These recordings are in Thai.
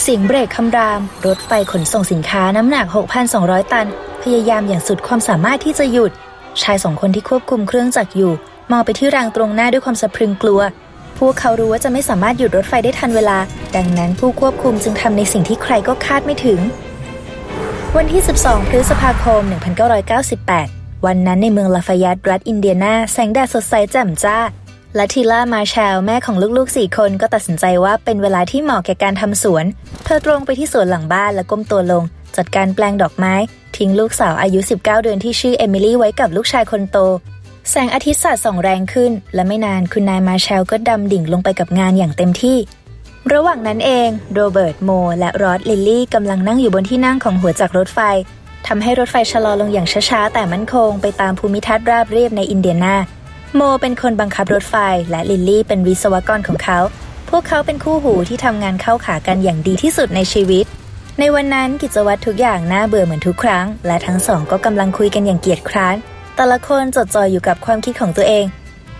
เสียงเบรกคำราม รถไฟขนส่งสินค้าน้ำหนัก 6,200 ตัน พยายามอย่างสุดความสามารถที่จะหยุด ชายสองคนที่ควบคุมเครื่องจักรอยู่ มองไปที่รางตรงหน้าด้วยความสะพรึงกลัว พวกเขารู้ว่าจะไม่สามารถหยุดรถไฟได้ทันเวลา ดังนั้นผู้ควบคุมจึงทำในสิ่งที่ใครก็คาดไม่ถึง วันที่ 12 พฤษภาคม 1998 วันนั้นในเมืองลาฟายัตรัฐอินเดียนา แสงแดดสดใสแจ่มจ้า และทีล่ามาแชลแม่ของลูกๆสี่คนก็ตัดสินใจว่าเป็นเวลาที่เหมาะแก่การทำสวน เธอตรงไปที่สวนหลังบ้านและก้มตัวลง จัดการแปลงดอกไม้ ทิ้งลูกสาวอายุ 19 เดือนที่ชื่อเอมิลี่ไว้กับลูกชายคนโต แสงอาทิตย์สาดส่องแรงขึ้น และไม่นานคุณนายมาแชลก็ดำดิ่งลงไปกับงานอย่างเต็มที่ ระหว่างนั้นเองโรเบิร์ตโมและรอดลิลลี่กำลังนั่งอยู่บนที่นั่งของหัวจักรรถไฟทำให้รถไฟชะลอลงอย่างช้าๆแต่มั่นคง ไปตามภูมิทัศน์ราบเรียบในอินเดียนา โมเป็นคนบังคับรถไฟ และลิลลี่เป็นวิศวกรของเขา พวกเขาเป็นคู่หูที่ทำงานเข้าขากันอย่างดีที่สุดในชีวิต ในวันนั้นกิจวัตรทุกอย่างน่าเบื่อเหมือนทุกครั้ง และทั้งสองก็กำลังคุยกันอย่างเกียจคร้าน แต่ละคนจดจ่ออยู่กับความคิดของตัวเอง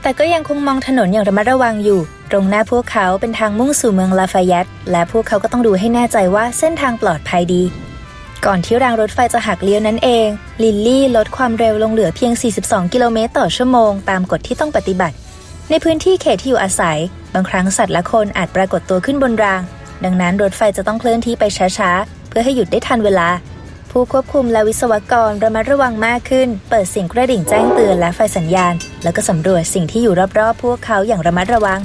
แต่ก็ยังคงมองถนนอย่างระมัดระวังอยู่ ตรงหน้าพวกเขาเป็นทางมุ่งสู่เมืองลาฟายัตและพวกเขาก็ต้องดูให้แน่ใจว่าเส้นทางปลอดภัยดี ก่อนที่รางรถไฟจะหักเลี้ยวนั้นเอง ลิลลี่ลดความเร็วลงเหลือเพียง 42 กิโลเมตรต่อชั่วโมง ตามกฎที่ต้องปฏิบัติ ในพื้นที่เขตที่อยู่อาศัย บางครั้งสัตว์และคนอาจปรากฏตัวขึ้นบนราง ดังนั้นรถไฟจะต้องเคลื่อนที่ไปช้าๆ เพื่อให้หยุดได้ทันเวลา ผู้ควบคุมและวิศวกรระมัดระวังมากขึ้น เปิดเสียงกระดิ่งแจ้งเตือนและไฟสัญญาณ แล้วก็สำรวจสิ่งที่อยู่รอบๆ พวกเขาอย่างระมัดระวัง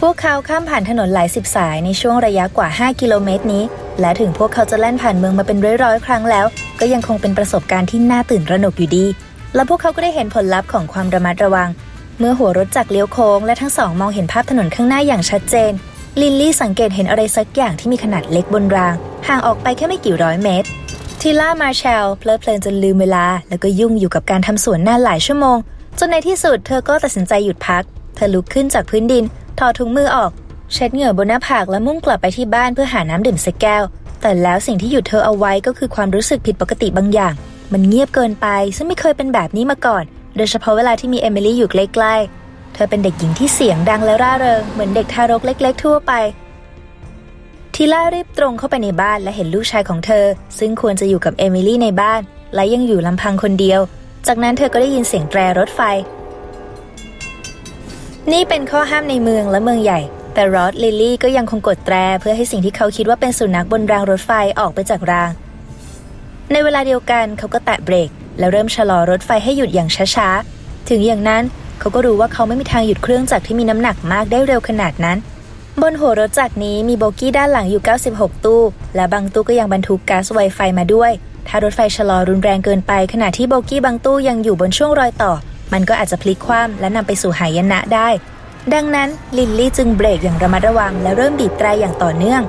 พวกเขาข้ามผ่านถนนหลายสิบสายในช่วงระยะกว่า 5 กิโลเมตรนี้ และถึงพวกเขาจะแล่นผ่านเมืองมาเป็นร้อยๆ ครั้งแล้ว ก็ยังคงเป็นประสบการณ์ที่น่าตื่นระหนกอยู่ดี และพวกเขาก็ได้เห็นผลลัพธ์ของความระมัดระวัง เมื่อหัวรถจักรเลี้ยวโค้งและทั้งสองมองเห็นภาพถนนข้างหน้าอย่างชัดเจน ลินลี่สังเกตเห็นอะไรสักอย่างที่มีขนาดเล็กบนราง ห่างออกไปแค่ไม่กี่ร้อยเมตร ทิล่ามาแชลเพลิดเพลินจนลืมเวลา แล้วก็ยุ่งอยู่กับการทำสวนนานหลายชั่วโมง จนในที่สุดเธอก็ตัดสินใจหยุดพัก เธอลุกขึ้นจากพื้นดิน ถอดถุงมือออก เช็ดเหงื่อบนหน้าผากและมุ่งกลับไปที่บ้านเพื่อหาน้ำดื่มสักแก้ว แต่แล้วสิ่งที่หยุดเธอเอาไว้ก็คือความรู้สึกผิดปกติบางอย่าง มันเงียบเกินไป ซึ่งไม่เคยเป็นแบบนี้มาก่อน โดยเฉพาะเวลาที่มีเอมิลี่อยู่ใกล้ๆ เธอเป็นเด็กหญิงที่เสียงดังและร่าเริง เหมือนเด็กทารกเล็ก ๆ ทั่วไป ทีล่ารีบตรงเข้าไปในบ้านและเห็นลูกชายของเธอ ซึ่งควรจะอยู่กับเอมิลี่ในบ้าน และยังอยู่ลำพังคนเดียว จากนั้นเธอก็ได้ยินเสียงแตรรถไฟ นี่เป็นข้อห้ามในเมืองและเมืองใหญ่ แต่รอดลิลลี่ก็ยังคงกดแตรเพื่อให้สิ่งที่เขาคิดว่าเป็นสุนัขบนรางรถไฟออกไปจากราง ในเวลาเดียวกันเขาก็แตะเบรก แล้วเริ่มชะลอรถไฟให้หยุดอย่างช้าๆ ถึงอย่างนั้นเขาก็รู้ว่าเขาไม่มีทางหยุดเครื่องจักรที่มีน้ำหนักมากได้เร็วขนาดนั้น บนหัวรถจักรนี้มีโบกี้ด้านหลังอยู่ 96 ตู้ และบางตู้ก็ยังบรรทุกก๊าซไวไฟมาด้วย ถ้ารถไฟชะลอรุนแรงเกินไป ขณะที่โบกี้บางตู้ยังอยู่บนช่วงรอยต่อ มันก็อาจจะพลิกคว่ำและนำไปสู่หายนะได้ ดังนั้นลินลี่จึงเบรกอย่างระมัดระวังและเริ่มบีบแตรอย่างต่อเนื่อง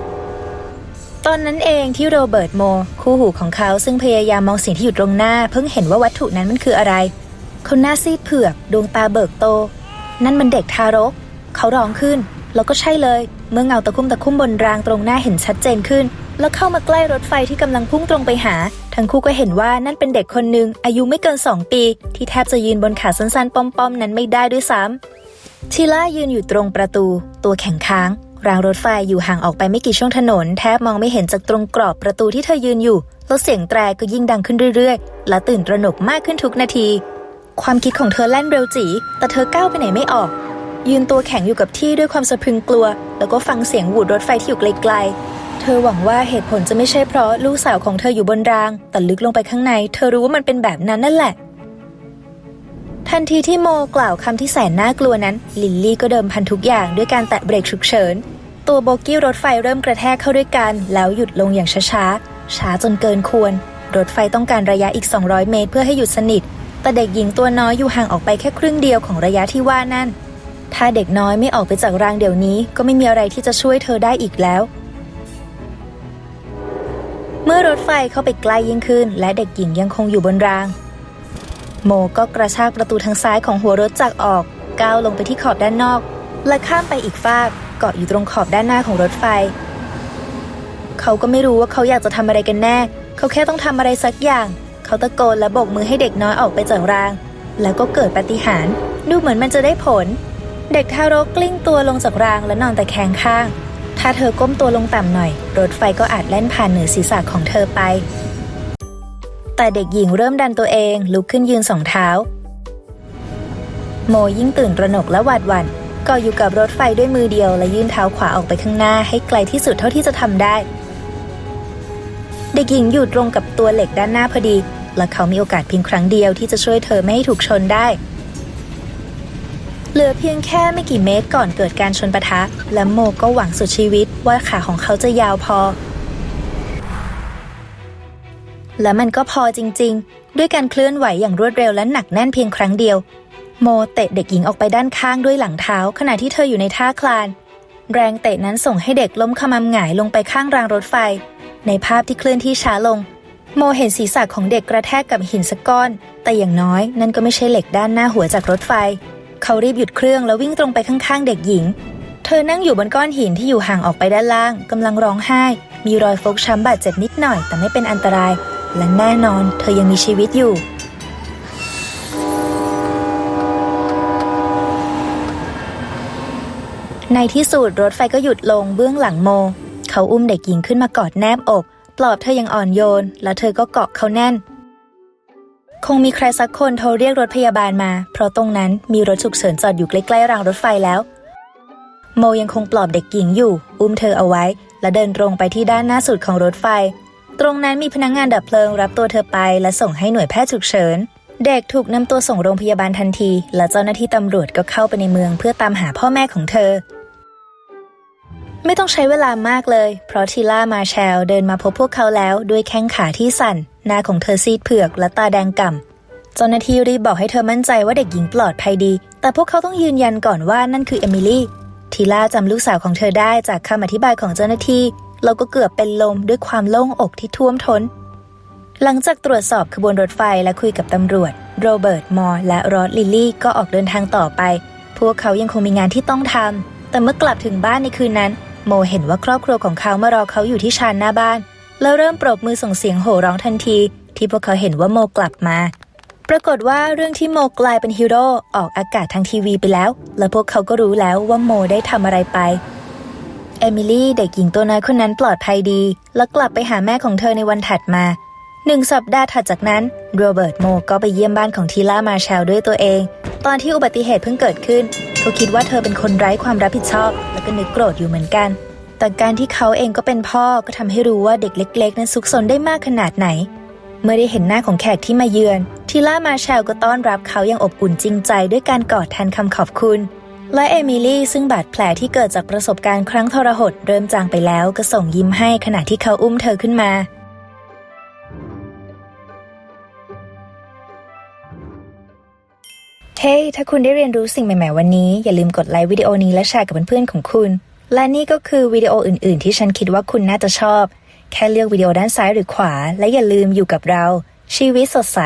ตอนนั้นเองที่โรเบิร์ตโม คู่หูของเขาซึ่งพยายามมองสิ่งที่อยู่ตรงหน้า เพิ่งเห็นว่าวัตถุนั้นมันคืออะไร เขาหน้าซีดเผือก ดวงตาเบิกโต นั่นมันเด็กทารก เขาร้องขึ้น แล้วก็ใช่เลย เมื่อเงาตะคุ่มตะคุ่มบนรางตรงหน้าเห็นชัดเจนขึ้น แล้วเข้ามาใกล้รถไฟที่กำลังพุ่งตรงไปหา ทั้งคู่ก็เห็นว่านั่นเป็นเด็กคนหนึ่งอายุไม่เกิน2ปี ที่แทบจะยืนบนขาสั้นๆ ป้อมๆนั้นไม่ได้ด้วยซ้ำ ชิล่ายืนอยู่ตรงประตู ตัวแข็งค้าง รางรถไฟอยู่ห่างออกไปไม่กี่ช่วงถนน แทบมองไม่เห็นจากตรงกรอบประตูที่เธอยืนอยู่ แล้วเสียงแตรก็ยิ่งดังขึ้นเรื่อยๆ และตื่นตระหนกมากขึ้นทุกนาที ความคิดของเธอแล่นเร็วจีแต่เธอก้าวไปไหนไม่ออก ยืนตัวแข็งอยู่กับที่ด้วยความสะพรึงกลัว แล้วก็ฟังเสียงหวูดรถไฟที่อยู่ไกลๆ เธอหวังว่าเหตุผลจะไม่ใช่เพราะลูกสาวของเธออยู่บนราง แต่ลึกลงไปข้างใน เธอรู้ว่ามันเป็นแบบนั้นนั่นแหละ ทันทีที่โมกล่าวคำที่แสนน่ากลัวนั้น ลิลลี่ก็เดิมพันทุกอย่างด้วยการแตะเบรกฉุกเฉิน ตัวโบกี้รถไฟเริ่มกระแทกเข้าด้วยกัน แล้วหยุดลงอย่างช้าๆ ช้าจนเกินควร รถไฟต้องการระยะอีก 200 เมตรเพื่อให้หยุดสนิท แต่เด็กหญิงตัวน้อยอยู่ห่างออกไปแค่ครึ่งเดียวของระยะที่ว่านั่น ถ้าเด็กน้อยไม่ออกไปจากรางเดี๋ยวนี้ ก็ไม่มีอะไรที่จะช่วยเธอได้อีกแล้วเมื่อรถไฟเข้าไปใกล้ยิ่งขึ้น และเด็กหญิงยังคงอยู่บนราง โมก็กระชากประตูทางซ้ายของหัวรถจักรออก ก้าวลงไปที่ขอบด้านนอก และข้ามไปอีกฟากเกาะอยู่ตรงขอบด้านหน้าของรถไฟ เขาก็ไม่รู้ว่าเขาอยากจะทำอะไรกันแน่ เขาแค่ต้องทำอะไรสักอย่าง เขาตะโกนและโบกมือให้เด็กน้อยออกไปจากราง แล้วก็เกิดปาฏิหาริย์ดูเหมือนมันจะได้ผล เด็กทารกกลิ้งตัวลงจากรางและนอนแตะแคงข้าง ถ้าเธอก้มตัวลงต่ำหน่อย รถไฟก็อาจแล่นผ่านเหนือศีรษะของเธอไป แต่เด็กหญิงเริ่มดันตัวเองลุกขึ้นยืนสองเท้า โมยิ่งตื่นตระหนกและหวาดหวั่นกาะอยู่กับรถไฟด้วยมือเดียวและยื่นเท้าขวาออกไปข้างหน้าให้ไกลที่สุดเท่าที่จะทำได้ เด็กหญิงอยู่ตรงกับตัวเหล็กด้านหน้าพอดี และเขามีโอกาสเพียงครั้งเดียวที่จะช่วยเธอไม่ให้ถูกชนได้ เหลือเพียงแค่ไม่กี่เมตรก่อนเกิดการชนปะทะ และโมก็หวังสุดชีวิตว่าขาของเขาจะยาวพอ และมันก็พอจริง ๆ ด้วยการเคลื่อนไหวอย่างรวดเร็วและหนักแน่นเพียงครั้งเดียว โมเตะเด็กหญิงออกไปด้านข้างด้วยหลังเท้า ขณะที่เธออยู่ในท่าคลาน แรงเตะนั้นส่งให้เด็กล้มขมำหงายลงไปข้างรางรถไฟ ในภาพที่เคลื่อนที่ช้าลง โมเห็นศีรษะของเด็กกระแทกกับหินสักก้อน แต่อย่างน้อยนั่นก็ไม่ใช่เหล็กด้านหน้าหัวจากรถไฟ เขารีบหยุดเครื่องแล้ววิ่งตรงไปข้างๆ เด็กหญิง เธอนั่งอยู่บนก้อนหินที่อยู่ห่างออกไปด้านล่างกำลังร้องไห้ มีรอยฟกช้ำบาดเจ็บนิดหน่อย แต่ไม่เป็นอันตราย และแน่นอนเธอยังมีชีวิตอยู่ ในที่สุดรถไฟก็หยุดลงเบื้องหลังโม เขาอุ้มเด็กหญิงขึ้นมากอดแนบอก ปลอบเธอย่างอ่อนโยน แล้วเธอก็เกาะเขาแน่น คงมีใครสักคนโทรเรียกรถพยาบาลมา เพราะตรงนั้นมีรถฉุกเฉินจอดอยู่ใกล้ๆรางรถไฟแล้ว โมยังคงปลอบเด็กหญิงอยู่ อุ้มเธอเอาไว้ และเดินตรงไปที่ด้านหน้าสุดของรถไฟ ตรงนั้นมีพนักงงานดับเพลิงรับตัวเธอไป และส่งให้หน่วยแพทย์ฉุกเฉิน เด็กถูกนำตัวส่งโรงพยาบาลทันที และเจ้าหน้าที่ตำรวจก็เข้าไปในเมืองเพื่อตามหาพ่อแม่ของเธอ ไม่ต้องใช้เวลามากเลย เพราะทีล่ามาแชลเดินมาพบพวกเขาแล้วด้วยแข้งขาที่สั่น หน้าของเธอซีดเผือกและตาแดงก่ำเจ้าหน้าที่รีบบอกให้เธอมั่นใจว่าเด็กหญิงปลอดภัยดี แต่พวกเขาต้องยืนยันก่อนว่านั่นคือเอมิลี่ ทีล่าจำลูกสาวของเธอได้จากคำอธิบายของเจ้าหน้าที่ เราก็เกือบเป็นลมด้วยความโล่งอกที่ท่วมท้น หลังจากตรวจสอบขบวนรถไฟและคุยกับตำรวจ โรเบิร์ต มอร์และรอดลิลลี่ก็ออกเดินทางต่อไป พวกเขายังคงมีงานที่ต้องทำ แต่เมื่อกลับถึงบ้านในคืนนั้น โมเห็นว่าครอบครัวของเขามารอเขาอยู่ที่ชานหน้าบ้าน แล้วเริ่มปรบมือส่งเสียงโห่ร้องทันที ที่พวกเขาเห็นว่าโมกลับมา ปรากฏว่าเรื่องที่โมกลายเป็นฮีโร่ออกอากาศทางทีวีไปแล้ว และพวกเขาก็รู้แล้วว่าโมได้ทำอะไรไป เอมิลี่เด็กหญิงตัวน้อยคนนั้นปลอดภัยดี และกลับไปหาแม่ของเธอในวันถัดมาหนึ่งสัปดาห์ถัดจากนั้นโรเบิร์ตโมก็ไปเยี่ยมบ้านของทีล่ามาแชลด้วยตัวเอง ตอนที่อุบัติเหตุเพิ่งเกิดขึ้นเขาคิดว่าเธอเป็นคนไร้ความรับผิดชอบ และก็นึกโกรธอยู่เหมือนกัน แต่การที่เขาเองก็เป็นพ่อก็ทำให้รู้ว่าเด็กเล็ก ๆ นั้นซุกซนได้มากขนาดไหน เมื่อได้เห็นหน้าของแขกที่มาเยือน ทีล่ามาแชลก็ต้อนรับเขาอย่างอบอุ่นจริงใจด้วยการกอดแทนคำขอบคุณ และเอมิลี่ซึ่งบาดแผลที่เกิดจากประสบการณ์ครั้งทรหดเริ่มจางไปแล้วก็ส่งยิ้มให้ขณะที่เขาอุ้มเธอขึ้นมา เฮ้ hey, ถ้าคุณได้เรียนรู้สิ่งใหม่ ๆ วันนี้ อย่าลืมกดไลค์วิดีโอนี้และแชร์กับเพื่อนๆของคุณ และนี่ก็คือวิดีโออื่น ๆ ที่ฉันคิดว่าคุณน่าจะชอบ แค่เลือกวิดีโอด้านซ้ายหรือขวา และอย่าลืมอยู่กับเรา ชีวิตสดใส